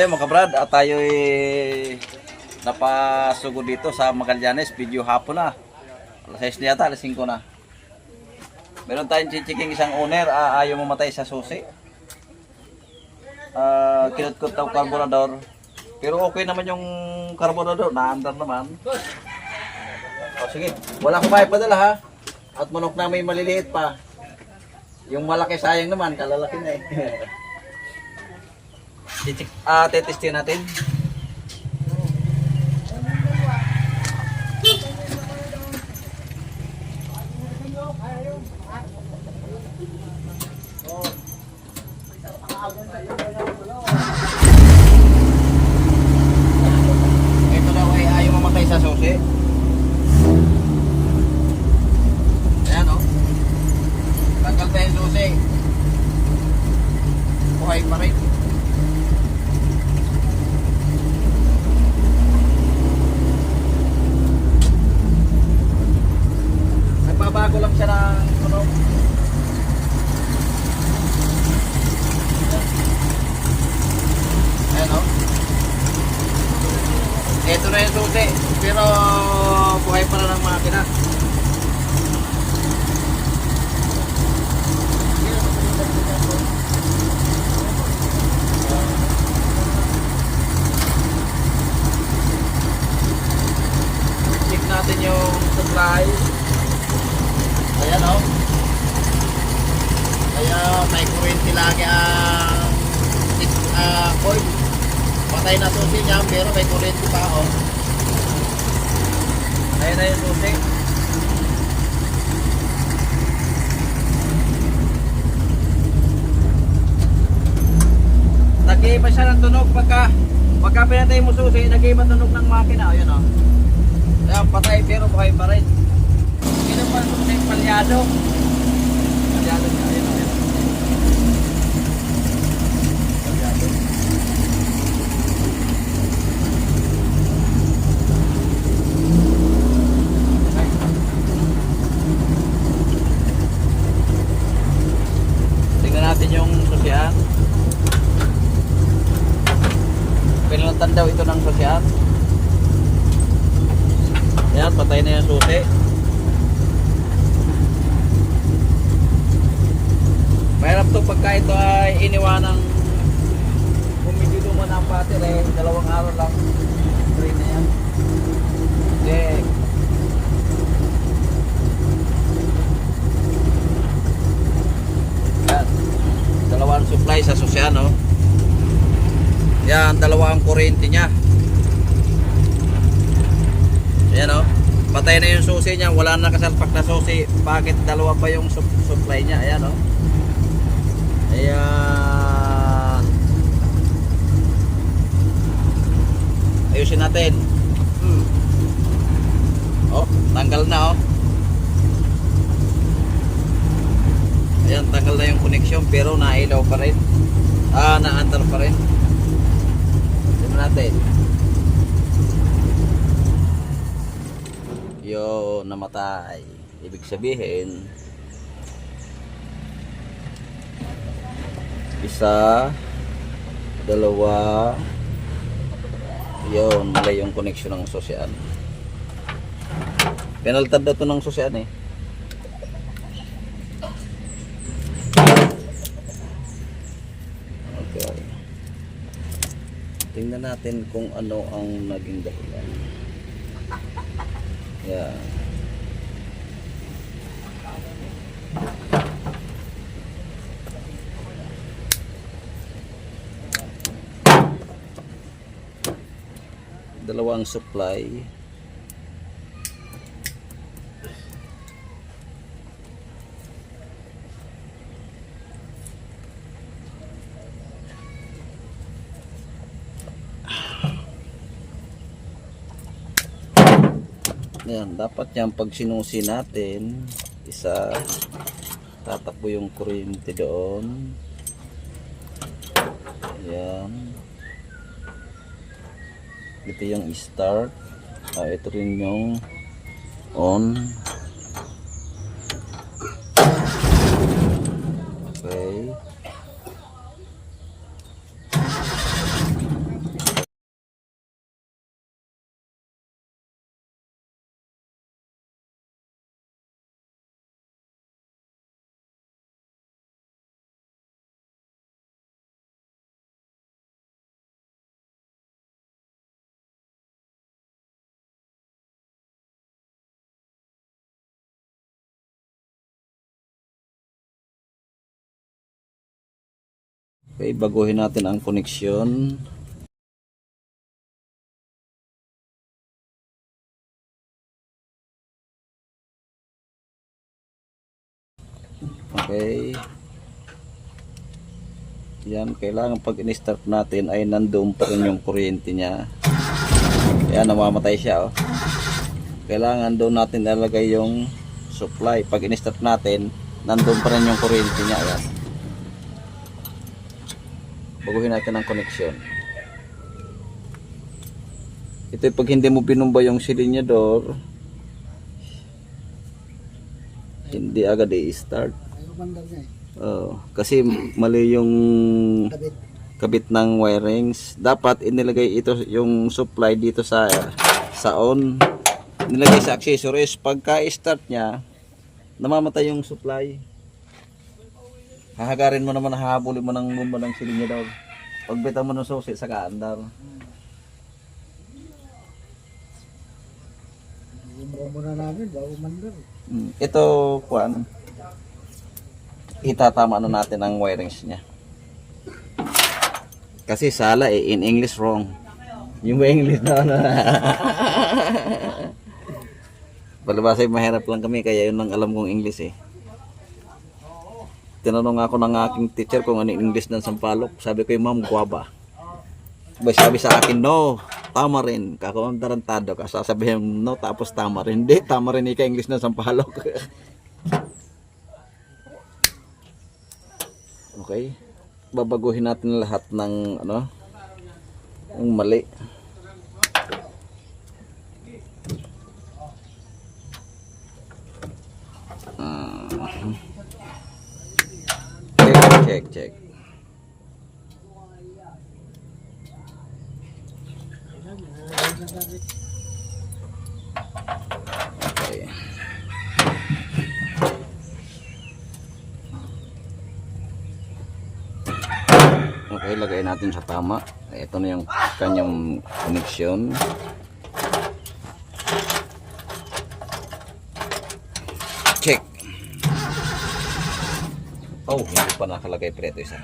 Ayun mga brad, at tayo napasugod dito sa Magallanes, video hapon na. Alas 6 na yata, alas 5 na. Meron tayong chichiking isang owner, ah, ayaw mamatay sa susi. Ah, kinutkot daw carburetor. Pero okay naman yung carburetor, naandar naman. O sige, wala akong maipadala ha. At manok na may maliliit pa. Yung malaki sayang naman, kalalaki na eh. Titik, ah, tetestin natin. Ito daw ay ayaw mamatay sa susi. Ayan o. Tanggal tayo yung susi. Buhay pa rin. Lang siya ng ano. Ayan o. Ito na yung susi. Pero buhay pa na ng makina. Check natin yung supply. Ayan o. Kaya may kuryente lagi ang uh, coil. Patay na susi niya pero may kuryente pa o. Ayan na yung susi. Nag-iiba siya ng tunog pagka pagka pinatay mo susi, nag-iiba tunog ng makina. Ayun o. Ayan, patay pero buhay pa rin. Susi? Palyado. Palyado niya. Ayun. Ayun. Palyado. Tingnan natin yung susian. Pinalatan daw ito ng susian. Ayan, patay na yung susi. Mahirap to pagka ito ay iniwanang bumibilo mo ng battery, dalawang araw lang. Try na yan. Okay. Yan. Dalawang supply sa Susiano. Yan, dalawa ang kuryente niya. Yan o. Patay na yung susi niya. Wala na kasalpak na susi. Bakit dalawa pa yung sup- supply niya? Ayan o. Ayan. Ayusin natin. Hmm. Oh, tanggal na oh. Ayan, tanggal na yung connection pero nailaw pa rin. Ah, naandar pa rin. Tignan natin. Yo, namatay. Ibig sabihin, isa, dalawa, yun, mali yung connection ng sosyan. Penaltad na to ng sosyan eh. Tingnan natin kung ano ang naging dahilan. Yeah. Dalawang supply. Yan, dapat yan pag sinusi natin, isa, tatakbo yung kuryente doon. Yan. Ito yung start. Ah, ito rin yung on. Okay. Okay, baguhin natin ang koneksyon. Okay. Yan, kailangan pag in-start natin ay nandoon pa rin yung kuryente niya. Kaya namamatay siya oh. Kailangan doon natin ilalagay yung supply. Pag in-start natin, nandoon pa rin yung kuryente niya. Ayan. Baguhin natin ang connection. Ito pag hindi mo binumba yung silinyador, hindi agad i-start. Oo, kasi mali yung Kabit. ng wirings. Dapat inilagay ito yung supply dito sa sa on. Nilagay sa accessories. Pagka start niya, namamatay yung supply. Hahagarin mo naman, hahabulin mo ng bomba ng siling niya daw. Pagbita mo ng susi, saka andar. Muna namin, bago mandar. Mm, Ito, kuan. Itatama na natin ang wirings niya. Kasi sala eh, in English wrong. Yung ba English na ano. Palibasa mahirap lang kami kaya yun lang alam kong English eh. Tinanong ako ng aking teacher kung ano English ng Sampalok. Sabi ko ma'am, guwaba. Sabay sabi sa akin, no, tama rin. Kako ang tarantado ka. Sasabihin, no, tapos tama rin. Hindi, tama rin ika English ng Sampalok. okay. Babaguhin natin lahat ng, ano, yung mali. Ah. Check, check. Okay. Okay, lagay natin sa tama. Ito na yung kanyang connection. Check. Oh, hindi pa nakalagay preto isa.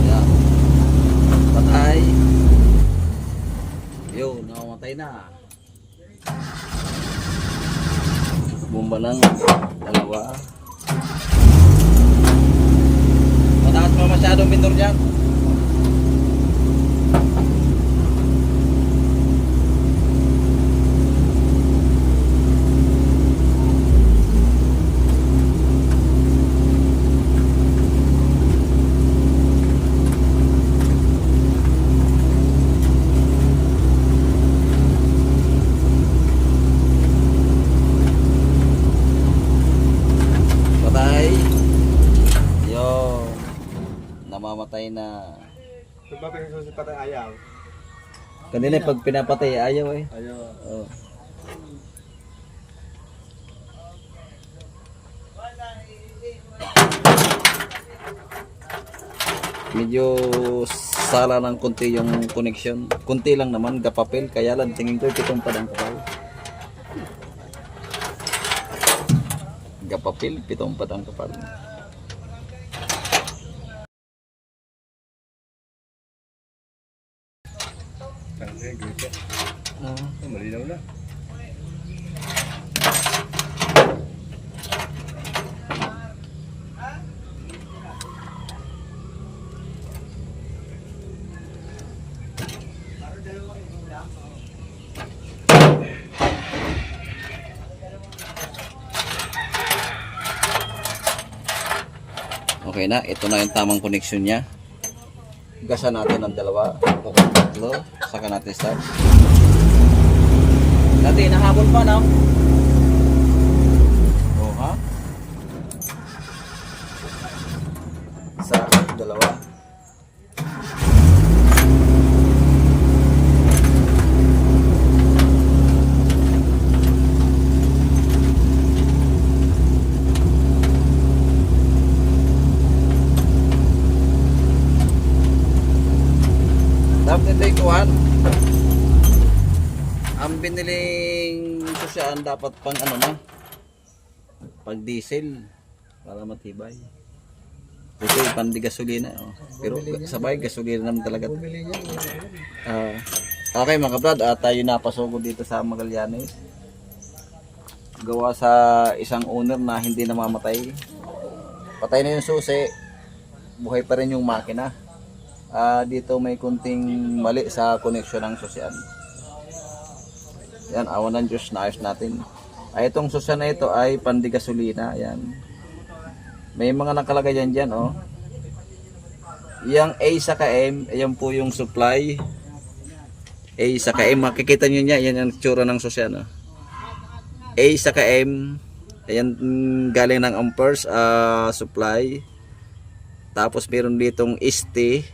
Ayan. Patay. Yun, nakamatay na. Bumba ng dalawa. Mataas pa masyadong pintor dyan. Patay. Namamatay na. Ito ba pinagsusi patay ayaw? Kanina pag pinapatay, ayaw eh. Ayaw. Oh. Medyo sala ng konti yung connection. Konti lang naman, gapapel. Kaya lang tingin ko pitong pa ng kapal. Gapapel, pitong pa ng kapal. Okay na, ito na yung tamang connection niya. Gasa natin ang dalawa. Okay, tatlo. Saka natin start. Dati, nahabol pa na. 1 ang biniling ito siya ang dapat pang ano na pag diesel para matibay. Ito yung pandi gasolina oh. pero sabay gasolina naman talaga. Uh, okay mga kabrad uh, tayo napasugod dito sa Magallanes. Gawa sa isang owner na hindi namamatay. Patay na yung susi. Buhay pa rin yung makina. Ah, dito may kunting mali sa connection ng susyan. Yan, awan ng Diyos, naayos natin. Ay, itong susyan na ito ay pandi gasolina. Yan. May mga nakalagay yan dyan, oh. Yang A sa KM, ayan po yung supply. A sa KM, makikita nyo niya, yan ang tsura ng susyan. Oh. A sa KM, ayan galing ng amperes ah, supply. Tapos meron ditong ST,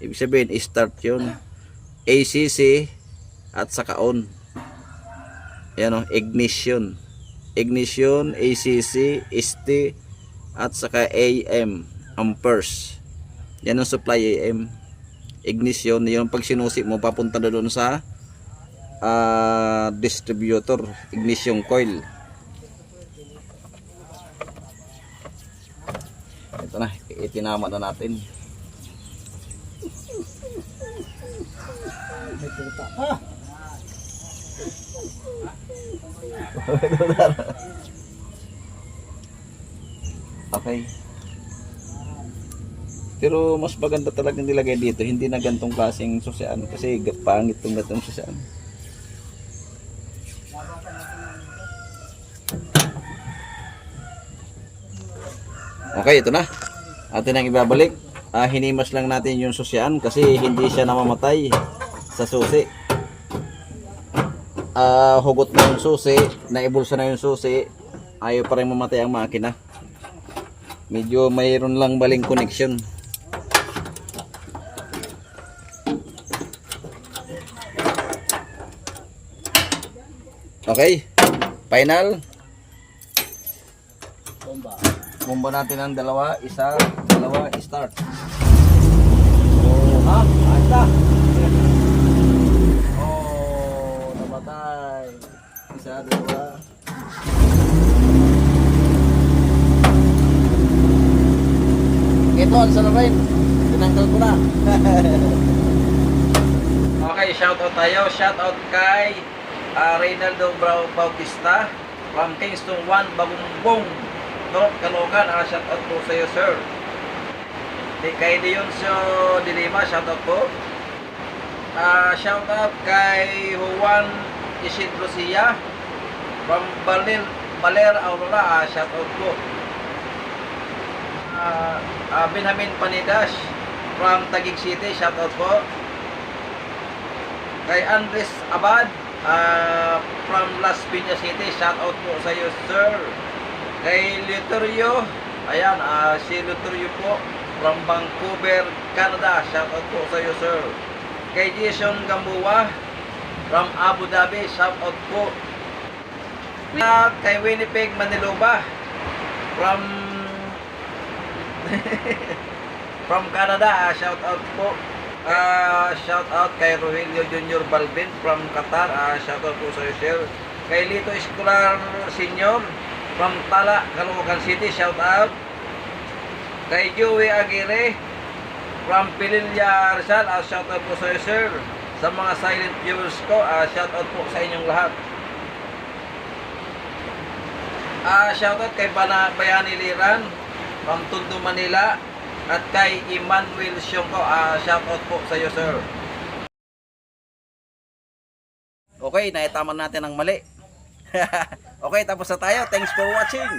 ibig sabihin start yun. ACC at saka on. Ayan o, ignition. Ignition, ACC, ST at saka AM, amperes. Yan ang supply AM. Ignition, yung pag sinusi mo papunta na doon sa ah, distributor, ignition coil. Ito na, itinama na natin. May tuta. Ah! Okay. Pero mas maganda talaga nilagay dito, hindi na gantong klaseng susyaan kasi pangit tong gatong susyaan. Okay, ito na. Atin ang ibabalik. Ah, hinimas lang natin yung susyaan kasi hindi siya namamatay sa susi. Ah, hugot na yung susi, naibulsa na yung susi, ayaw pa rin mamatay ang makina. Medyo mayroon lang baling connection. Okay. Final. Bomba. Bumba natin ang dalawa, isa, dalawa, start. Ha? Asa? Oh, namatay. Isa, dalawa. Ito ang salarin. Tinanggal ko na. okay, shout out tayo. Shout out kay uh, Reynaldo Brau Bautista from Kingston 1, Bagumbong, North Caloocan. Ah, shout out po sa iyo, sir. Kay Dioncio Dilima, shout out po. Ah, shout out kay Juan Isidro Sia from Baler, Baler Aurora. Ah, shout out po. Ah, ah, Benjamin Panidas from Taguig City, shout out po. Kay Andres Abad ah, from Las Piñas City, shout out po sa iyo, sir. Kay Luterio, ayan, ah, si Luterio po from Vancouver, Canada, shout out po sa iyo, sir. Kay Jason Gamboa from Abu Dhabi, shout out po. At kay Winnipeg, Manilova from from Canada, ah, shout out po. Ah, shout out kay Rogelio Junior Balvin from Qatar. Ah, shout out po sa iyo, sir. Kay Lito Escolar Senior from Tala, Caloocan City, shout out. Kay Joey Aguirre from Pililla Rizal, ah, shout out po sa iyo, sir. Sa mga silent viewers ko, ah, shout out po sa inyong lahat. Ah, shout out kay Bana Bayani Liran from Tondo, Manila at kay Emmanuel Siongko. Ah, shout out po sa iyo, sir. Okay, naitaman natin ang mali. okay, tapos na tayo. Thanks for watching.